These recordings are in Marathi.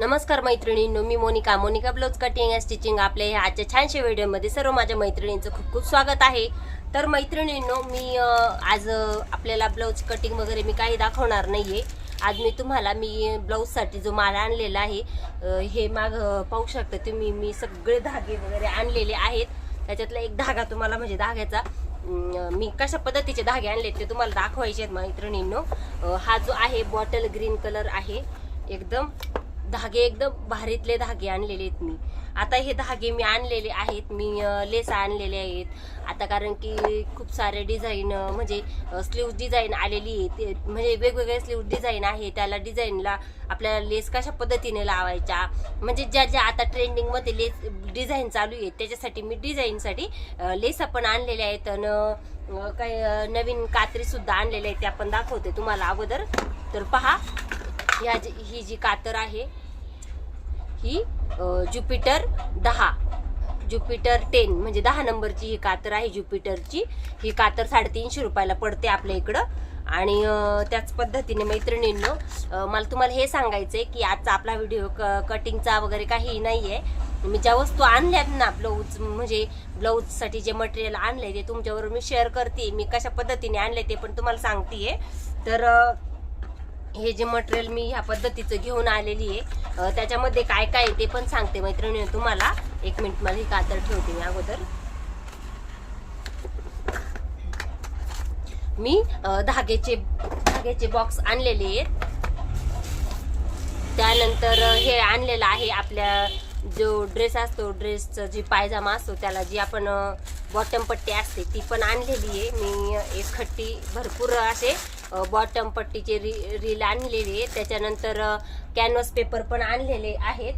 नमस्कार मैत्रिणींनो मी Monika. Monika blouse cutting and stitching आपल्या ह्या आजच्या छानशा व्हिडिओमध्ये सर्व माझ्या मैत्रिणींचं खूप खूप स्वागत आहे. तर मैत्रिणींनो मी आज आपल्याला ब्लाऊज कटिंग वगैरे मी काही दाखवणार नाहीये. आज मी तुम्हाला मी ब्लाऊजसाठी जो माल आणलेला आहे हे माग पाहू शकता तुम्ही मी सगळे धागे वगैरे आणलेले आहेत. त्याच्यातला एक धागा तुम्हाला म्हणजे धाग्याचा मी कशा पद्धतीचे धागे आणले ते तुम्हाला दाखवायचे आहेत मैत्रिणींनो. हा जो आहे बॉटल ग्रीन कलर आहे एकदम. धागे एकदम भारीतले धागे आणलेले आहेत मी. आता हे धागे मी आणलेले आहेत. मी लेस आणलेले आहेत. आता कारण की खूप सारे डिझाईन म्हणजे स्लीव डिझाईन आलेली आहे ते म्हणजे वेगवेगळे स्लीव डिझाईन आहे. त्याला डिझाईनला आपल्याला लेस कशा पद्धतीने लावायच्या? म्हणजे ज्या ज्या आता ट्रेंडिंगमध्ये लेस डिझाईन चालू आहेत त्याच्यासाठी मी डिझाईनसाठी लेस आपण आणलेल्या आहेत. आणि काही नवीन कात्रीसुद्धा आणलेल्या आहेत. ते आपण दाखवते तुम्हाला अगोदर. तर पहा ह्या जी- ही जी कातर आहे ही ज्युपिटर दहा. ज्युपिटर टेन म्हणजे दहा नंबरची ही कातर आहे ज्युपिटरची. ही कातर साडेतीनशे रुपयाला पडते आपल्या इकडं. आणि त्याच पद्धतीने मैत्रिणींनो मला तुम्हाला हे सांगायचं आहे की आजचा आपला व्हिडिओ क कटिंगचा वगैरे काही नाही आहे मी ज्या वस्तू आणल्यात ना ब्लाऊज म्हणजे ब्लाऊजसाठी जे मटेरियल आणलंय ते तुमच्याबरोबर मी शेअर करते. मी कशा पद्धतीने आणलं ते पण तुम्हाला सांगते तर हे जे मटेरियल मी ह्या पद्धतीचं घेऊन आलेली आहे त्याच्यामध्ये काय काय आहे ते पण सांगते मैत्रिणी तुम्हाला. एक मिनिट मला ही कातर ठेवते मी अगोदर. मी धागेचे धाग्याचे बॉक्स आणलेले आहेत. त्यानंतर हे आणलेलं आहे आपल्या जो ड्रेस असतो ड्रेसचं जी पायजामा असतो त्याला जी आपण बॉटम पट्टी असते ती पण आणलेली आहे. मी एक खट्टी भरपूर असे बॉटम पट्टीचे री रील आणलेली आहे. त्याच्यानंतर कॅनव्हास पेपर पण आणलेले आहेत.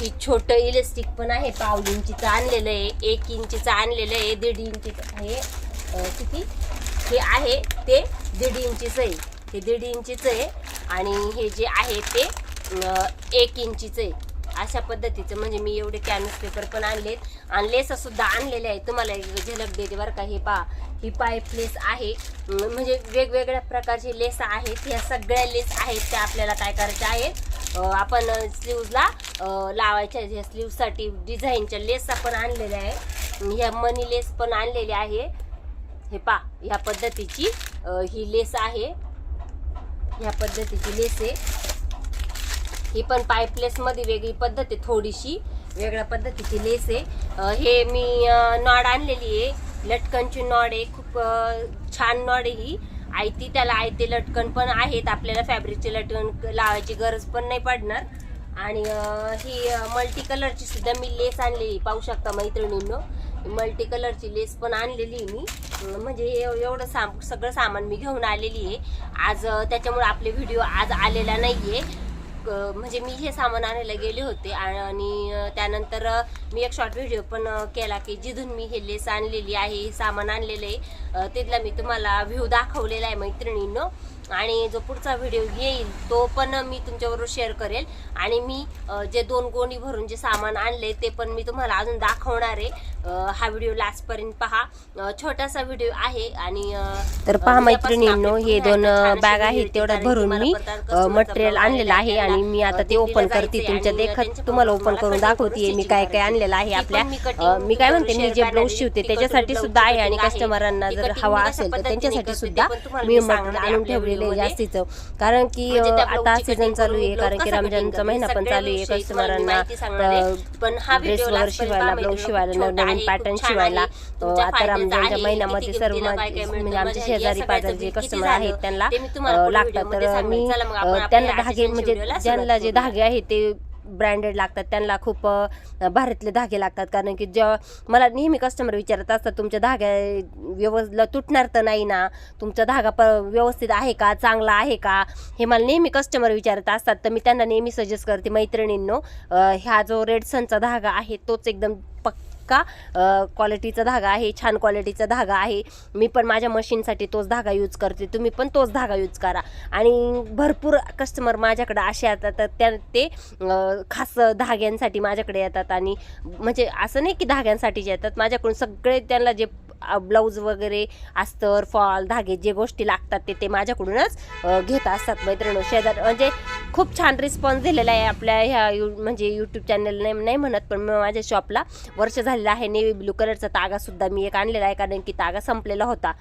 ही छोटं इलेस्टिक पण आहे पाव इंचीचं आणलेलं आहे. एक इंचीचं आणलेलं आहे दीड इंचीचं आहे. किती? हे आहे ते दीड इंचीचं आहे. हे दीड इंचीचं आहे. आणि हे जे आहे ते एक इंचीचं आहे. अशा पद्धतीचं म्हणजे मी एवढे कॅनस पेपर पण आणलेत. आणि लेस सुद्धा आणलेले आहेत. तुम्हाला झलक देते बरं का. हे पहा. ही पाईप लेस आहे. म्हणजे वेगवेगळ्या प्रकारचे लेस आहेत. ह्या सगळ्या लेस आहेत त्या आपल्याला काय करायच्या आहेत? आपण स्लीव्जला लावायच्या ह्या स्लीव्जसाठी डिझाईनच्या लेस पण आणलेल्या आहे ह्या मनी लेस पण आणलेली आहे. हे पा ह्या पद्धतीची ही लेस आहे. ह्या पद्धतीची लेस आहे. ही पण पाईपलेसमध्ये वेगळी पद्धत आहे थोडीशी वेगळ्या पद्धतीची लेस आहे. हे मी नॉड आणलेली आहे. लटकनची नॉड आहे खूप छान नॉड आहे ही. आयती त्याला आयते लटकन पण आहेत आपल्याला फॅब्रिकचे लटकन लावायची गरज पण नाही पडणार. आणि ही मल्टी कलरची सुद्धा मी लेस आणलेली पाहू शकता मैत्रिणींनो. मल्टी कलरची लेस पण आणलेली आहे मी. म्हणजे हे एवढं साम सगळं सामान मी घेऊन आलेली आहे. आज त्याच्यामुळे आपले व्हिडिओ आज आलेला नाही आहे म्हणजे मी हे सामान आणायला गेले होते आणि त्यानंतर मी एक शॉर्ट व्हिडिओ पण केला की जिथून मी हे लेस आणलेली आहे हे सामान आणलेलं आहे तिथला मी तुम्हाला व्ह्यू दाखवलेला आहे मैत्रिणींनो. आणि जो पुढचा व्हिडिओ येईल तो पण मी तुमच्याबरोबर शेअर करेल आणि मी जे दोन गोणी भरून जे सामान आणले ते पण मी तुम्हाला अजून दाखवणार आहे हा व्हिडिओ लास्टपर्यंत पहा छोटासा व्हिडिओ आहे आणि तर पहा मैत्रिणींनो हे दोन बॅग आहेत video तेवढं येतील. कारण भरून मी मटेरियल आणलेलं आहे आणि मी आता ते ओपन करते तुमच्या देखत तुम्हाला ओपन करून दाखवते मी काय काय आणलेलं आहे आपल्या मी काय म्हणते मी share जे ब्लाऊज. शिवते त्याच्यासाठी सुद्धा आहे आणि. कस्टमरांना जर हवा असेल तर त्यांच्यासाठी सुद्धा मी मटेरियल आणून ठेवलेलं आहे व्हिडिओमध्ये. जास्तीचं कारण की म्हणजे आता सीझन चालू आहे कारण की रमजानचा महिना पण चालू आहे कस्टमरांना हा ड्रेस वगैरे शिवायला ब्लाऊज. शिवायला नवीन पॅटर्न शिवायला आता रमजानच्या. महिन्यामध्ये सर्व म्हणजे आमचे शेजारी पाजारी जे कस्टमर आहेत त्यांना लागतात तर. मी त्यांना धागे म्हणजे ज्यांना जे. धागे आहेत ते ब्रँडेड लागतात त्यांना खूप भारीतले धागे लागतात. कारण की जेव्हा मला नेहमी कस्टमर विचारत असतात तुमच्या धाग्या व्यवस्थित तुटणार तर नाही ना? तुमचा धागा प व्यवस्थित आहे का? चांगला आहे का? हे मला नेहमी कस्टमर विचारत असतात. तर मी त्यांना नेहमी सजेस्ट करते मैत्रिणींनो ह्या जो रेड सनचा धागा आहे तोच एकदम पक्का क्वालिटीचा धागा आहे छान क्वालिटीचा धागा आहे. मी पण माझ्या मशीनसाठी तोच धागा यूज करते. तुम्ही पण तोच धागा यूज करा. आणि भरपूर कस्टमर माझ्याकडे असे येतात तर त्या ते खास धाग्यांसाठी माझ्याकडे येतात. आणि म्हणजे असं नाही की धाग्यांसाठीच येतात. माझ्याकडून सगळे त्यांना जे ब्लाऊज वगैरे अस्तर फॉल धागे जे गोष्टी लागतात ते ते माझ्याकडूनच घेत असतात मैत्रिणी शेजार म्हणजे खूप छान रिस्पॉन्स दिलेला आहे आपल्या ह्या यू म्हणजे यूट्यूब चॅनल नाही नाही म्हणत पण मी माझ्या शॉपला वर्ष झालेलं आहे. नेव्ही ब्लू कलरचा तागासुद्धा मी एक आणलेला आहे कारण की तागा संपलेला होता.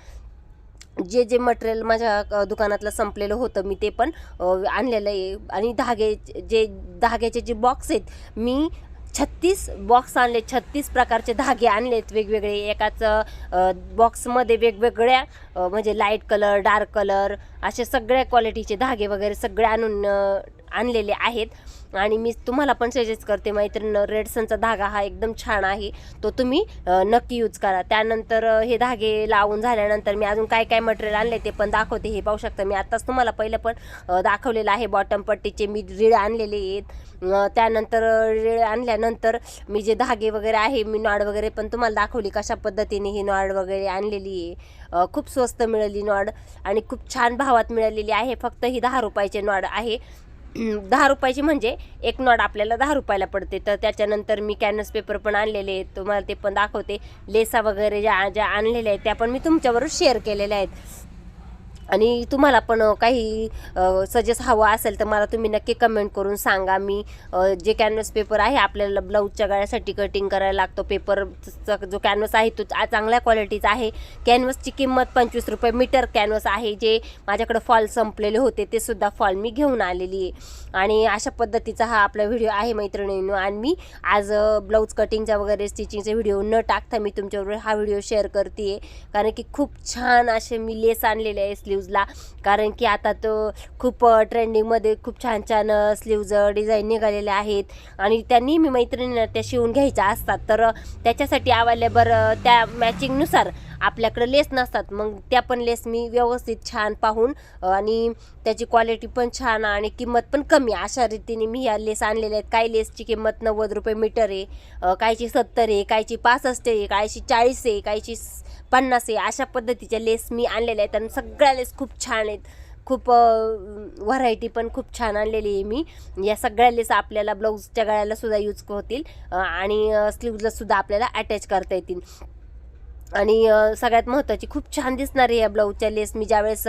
जे जे मटेरियल माझ्या दुकानातलं संपलेलं होतं मी ते पण आणलेलं आहे. आणि धागे जे धाग्याचे जे बॉक्स आहेत मी छत्तीस बॉक्स आणले छत्तीस प्रकारचे धागे आणलेत वेगवेगळे. एकाच बॉक्समध्ये वेगवेगळ्या म्हणजे लाइट कलर डार्क कलर असे सगळ्या क्वालिटीचे धागे वगैरे सगळे आणून आणलेले आहेत. आणि मी तुम्हाला पण सजेस्ट करते मैत्रीण रेडसनचा धागा हा एकदम छान आहे. तो तुम्ही नक्की यूज करा. त्यानंतर हे धागे लावून झाल्यानंतर मी अजून काय काय मटेरियल आणले ते पण दाखवते. हे पाहू शकता मी. आत्ताच तुम्हाला पहिलं पण दाखवलेलं आहे. बॉटम पट्टीचे मी रीळ आणलेले आहेत. त्यानंतर रीळ आणल्यानंतर मी जे धागे वगैरे आहे मी नॉड वगैरे पण तुम्हाला दाखवली कशा पद्धतीने ही नॉड वगैरे आणलेली आहे. खूप स्वस्त मिळाली नॉड आणि खूप छान भावात मिळालेली आहे. फक्त ही दहा रुपयाचे नॉड आहे. दहा रुपयाची म्हणजे एक नॉट आपल्याला दहा रुपयाला पडते. तर त्याच्यानंतर मी कॅनस पेपर पण आणलेले आहेत. तुम्हाला ते पण दाखवते. लेसा वगैरे ज्या ज्या आणलेल्या आहेत त्या पण मी तुमच्याबरोबर शेअर केलेल्या आहेत. आणि तुम्हाला पण काही सजेस्ट हवं असेल तर मला तुम्ही नक्की कमेंट करून सांगा. मी जे कॅनव्हस पेपर आहे आपल्याला ब्लाऊजच्या गळ्यासाठी कटिंग करायला लागतो. पेपरचा जो कॅनव्हस आहे तो चांगल्या क्वालिटीचा आहे. कॅनव्हसची किंमत पंचवीस रुपये मीटर कॅनव्हस आहे. जे माझ्याकडे फॉल संपलेले होते ते सुद्धा फॉल मी घेऊन आलेली आहे. आणि अशा पद्धतीचा हा आपला व्हिडिओ आहे मैत्रिणींनो. आणि मी आज ब्लाऊज कटिंगचा वगैरे स्टिचिंगचा व्हिडिओ न टाकता मी तुमच्याबरोबर हा व्हिडिओ शेअर करते कारण की खूप छान असे मी लेस आणलेले आहे स्लीव्जला कारण की आता तो खूप ट्रेंडिंगमध्ये खूप छान छान स्लीव्ज डिझाईन निघालेले आहेत. आणि त्या नेहमी मैत्रिणींना त्या शिवून घ्यायच्या असतात. तर त्याच्यासाठी अवेलेबल त्या मॅचिंगनुसार आपल्याकडे लेस नसतात. मग त्या पण लेस मी व्यवस्थित छान पाहून आणि त्याची क्वालिटी पण छान आणि किंमत पण कमी. अशा रीतीने मी ह्या लेस आणलेल्या आहेत. काही लेसची किंमत नव्वद रुपये मीटर आहे काहीची सत्तर आहे काहीची पासष्ट आहे काहीची चाळीस आहे काहीची पन्नास आहे. अशा पद्धतीच्या लेस मी आणलेल्या आहेत. आणि सगळ्या लेस खूप छान आहेत. खूप व्हरायटी पण खूप छान आणलेली आहे मी. या सगळ्या लेस आपल्याला ब्लाऊजच्या गळ्याला सुद्धा यूज होतील आणि स्लीवला सुद्धा आपल्याला अटॅच करता येतील. आणि सगळ्यात महत्त्वाची खूप छान दिसणार आहे या ब्लाऊजच्या लेस. मी ज्यावेळेस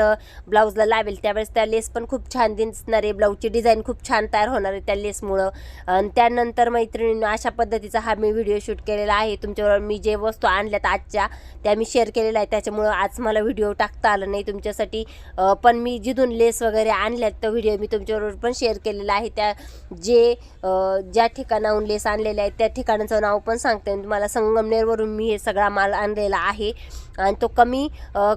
ब्लाऊजला लावेल त्यावेळेस त्या लेस पण खूप छान दिसणार आहे. ब्लाऊजची डिझाईन खूप छान तयार होणार आहे त्या लेसमुळं. आणि त्यानंतर मैत्रिणीनं अशा पद्धतीचा हा मी व्हिडिओ शूट केलेला आहे. तुमच्याबरोबर मी जे वस्तू आणल्यात आजच्या त्या मी शेअर केलेल्या आहे त्याच्यामुळं आज मला व्हिडिओ टाकता आला नाही तुमच्यासाठी. पण मी जिथून लेस वगैरे आणल्यात तो व्हिडिओ मी तुमच्याबरोबर पण शेअर केलेला आहे. त्या जे ज्या ठिकाणाहून लेस आणलेल्या आहेत त्या ठिकाणाचं नाव पण सांगते. आणि तुम्हाला संगमनेरवरून मी हे सगळा माल आणलेला आहे. आणि तो कमी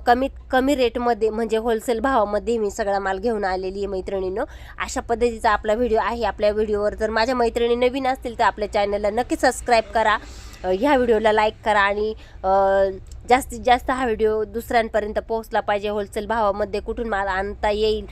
कमीत कमी रेटमध्ये म्हणजे होलसेल भावामध्ये मी सगळा माल घेऊन आलेली आहे मैत्रिणीनं. अशा पद्धतीचा आपला व्हिडिओ आहे. आपल्या व्हिडिओवर जर माझ्या मैत्रिणी नवीन असतील तर आपल्या चॅनलला नक्की सबस्क्राईब करा. ह्या व्हिडिओला लाईक करा आणि जास्तीत जास्त हा व्हिडिओ दुसऱ्यांपर्यंत पोहोचला पाहिजे होलसेल भावामध्ये कुठून माल आणता येईल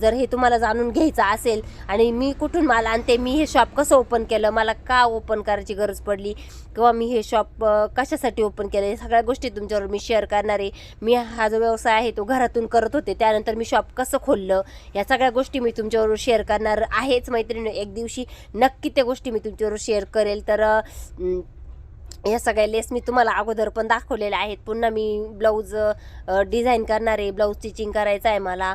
जर हे तुम्हाला जाणून घ्यायचं असेल आणि मी कुठून माल आणते मी हे शॉप कसं ओपन केलं मला का ओपन करायची गरज पडली किंवा मी हे शॉप कशासाठी ओपन केलं हे सगळ्या गोष्टी तुमच्यावर मी शेअर करणार आहे. मी हा जो व्यवसाय आहे तो घरातून करत होते त्यानंतर मी शॉप कसं खोललं या सगळ्या गोष्टी मी तुमच्यावर शेअर करणार आहेच मैत्रिणी. एक दिवशी नक्की त्या गोष्टी मी तुमच्यावर शेअर करेल. तर या सगळ्या लेस मी तुम्हाला अगोदर पण दाखवलेल्या आहेत. पुन्हा मी ब्लाऊज डिझाईन करणार आहे. ब्लाऊज स्टिचिंग करायचं आहे मला.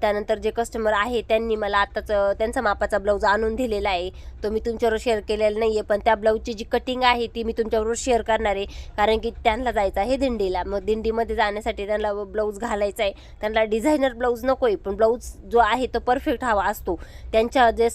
त्यानंतर जे कस्टमर आहे त्यांनी मला आत्ताच त्यांचा मापाचा ब्लाऊज आणून दिलेला आहे. तो मी तुमच्यावर शेअर केलेला नाही आहे पण त्या ब्लाऊजची जी कटिंग आहे ती मी तुमच्याबरोबर शेअर करणार आहे. कारण की त्यांना जायचं आहे दिंडीला. मग दिंडीमध्ये जाण्यासाठी त्यांना ब्लाऊज घालायचा आहे. त्यांना डिझायनर ब्लाऊज नको आहे पण ब्लाऊज जो आहे तो परफेक्ट हवा असतो. त्यांच्या जे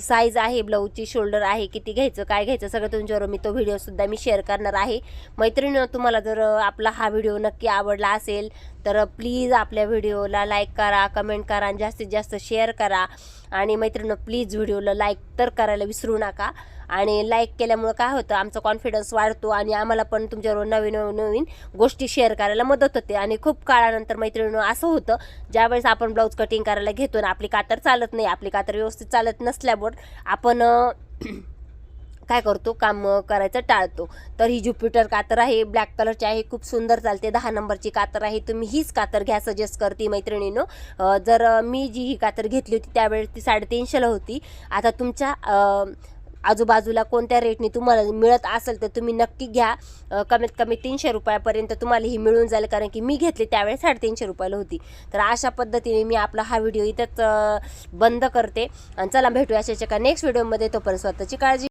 साईज आहे ब्लाऊजची शोल्डर आहे किती घ्यायचं काय घ्यायचं सगळं तुमच्यावर मी तो व्हिडिओसुद्धा मी शेअर करणार आहे. मैत्रिणी तुम्हाला जर आपला हा व्हिडिओ नक्की आवडला असेल तर प्लीज आपल्या व्हिडिओला लाईक करा कमेंट करा आणि जास्तीत जास्त शेअर करा. आणि मैत्रिणी प्लीज व्हिडिओला लाईक तर करायला विसरू नका. आणि लाईक केल्यामुळं काय होतं आमचा कॉन्फिडन्स वाढतो आणि आम्हाला पण तुमच्याबरोबर नवीन नवीन गोष्टी शेअर करायला मदत होते. आणि खूप काळानंतर मैत्रिणी असं होतं ज्यावेळेस आपण ब्लाऊज कटिंग करायला घेतो ना आपली कातर चालत नाही आपली कातर व्यवस्थित चालत नसल्यावर आपण काय करतो काम करायचं टाळतो. तर ही ज्युपिटर कातर आहे ब्लॅक कलरची आहे खूप सुंदर चालते दहा नंबरची कातर आहे तुम्ही हीच कातर घ्या सजेस्ट करते मैत्रिणीनं. जर मी जी ही कातर घेतली होती त्यावेळेस ती साडेतीनशेला होती. आता तुमच्या आजूबाजूला कोणत्या रेटने तुम्हाला मिळत असेल तर तुम्ही नक्की घ्या. कमीत कमी तीनशे रुपयापर्यंत तुम्हाला ही मिळून जाईल कारण की मी घेतली त्यावेळेस साडेतीनशे रुपयाला होती. तर अशा पद्धतीने मी आपला हा व्हिडिओ इथंच बंद करते. आणि चला भेटूया अशाच्या का नेक्स्ट व्हिडिओमध्ये तोपर्यंत स्वतःची काळजी